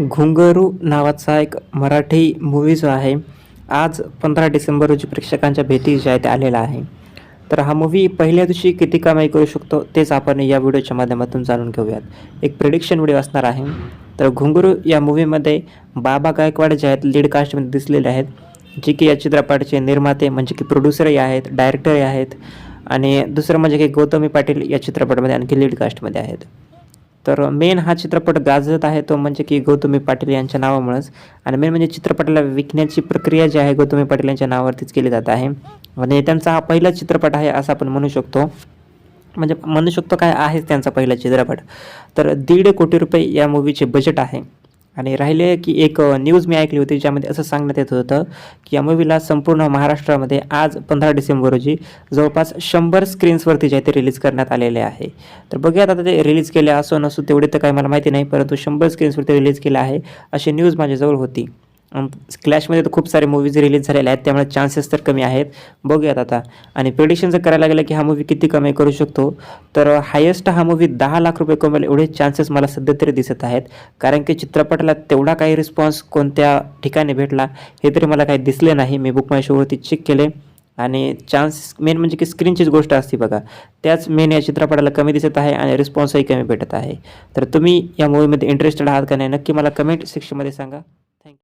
घुंगरू नावाचा एक मराठी मूवी जो आहे आज पंधरा डिसेंबर रोजी प्रेक्षकांच्या भेटी जे आहे ते आलेला आहे. तर हा मूवी पहिल्या दिवशी किती कमाई करू शकतो तेच आपण या व्हिडिओच्या माध्यमातून जाणून घेऊयात. एक प्रिडिक्शन व्हिडिओ असणार आहे. तर घुंगरू या मूवीमध्ये बाबा गायकवाड जे आहेत लीड कास्टमध्ये दिसलेले आहेत जे की या चित्रपटाचे निर्माते म्हणजे की प्रोड्युसरही आहेत डायरेक्टरही आहेत आणि दुसरं म्हणजे की गौतमी पाटील या चित्रपटामध्ये आणखी लीड कास्टमध्ये आहेत. तर मेन हा चित्रपट गाजत आहे तो म्हणजे की गौतमी पाटील यांच्या नावामुळंच. आणि मेन म्हणजे चित्रपटाला विकण्याची प्रक्रिया जी आहे गौतमी पाटील यांच्या नावावरतीच केली जात आहे. आणि त्यांचा हा पहिला चित्रपट आहे असं आपण म्हणू शकतो. म्हणजे म्हणू शकतो काय आहेच त्यांचा पहिला चित्रपट. तर दीड कोटी रुपये या मूवीचे बजेट आहे. आणि राहिले की एक न्यूज मी ऐकली होती ज्यामध्ये असं सांगण्यात येत होतं की या मूवीला संपूर्ण महाराष्ट्रामध्ये आज पंधरा डिसेंबर रोजी जवळपास शंभर स्क्रीन्सवरती जे आहे ते रिलीज करण्यात आलेले आहे. तर बघूयात आता ते रिलीज केले असो नसो तेवढे तर काही मला माहिती नाही परंतु शंभर स्क्रीन्सवरती रिलीज केलं आहे अशी न्यूज माझ्याजवळ होती. क्लॅशमध्ये तर खूप सारे मूवीज रिलीज झालेले आहेत त्यामुळे चान्सेस तर कमी आहेत. बघूयात आता. आणि प्रिडिक्शन जर करायला गेलं की हा मूवी किती कमाई करू शकतो तर हायेस्ट हा मूवी दहा लाख रुपये कमवेल एवढे चान्सेस मला सध्या तरी दिसत आहेत. कारण की चित्रपटाला तेवढा काही रिस्पॉन्स कोणत्या ठिकाणी भेटला हे तरी मला काही दिसले नाही. मी बुक माय शोवरती चेक केले. आणि चान्स मेन म्हणजे की स्क्रीनचीच गोष्ट असते बघा. त्याच मेन या चित्रपटाला कमी दिसत आहे आणि रिस्पॉन्सही कमी भेटत आहे. तर तुम्ही या मूवीमध्ये इंटरेस्टेड आहात का नाही नक्की मला कमेंट सेक्शनमध्ये सांगा.